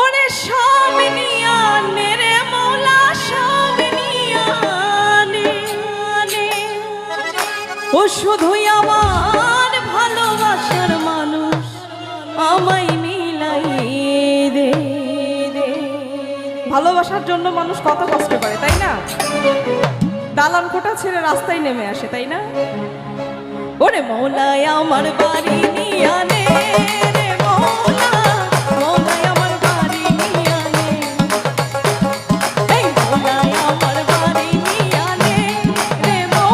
ওরে সব নিয়ানে রে শুধুই আমার ভালোবাসার মানুষ, আমায় মিলাই দে ভালোবাসার জন্য মানুষ কত কষ্ট করে, তাই না? দালান কোটা ছেড়ে রাস্তায় নেমে আসে, তাই না? ওরে মৌলায় আমার বাড়ি Bye.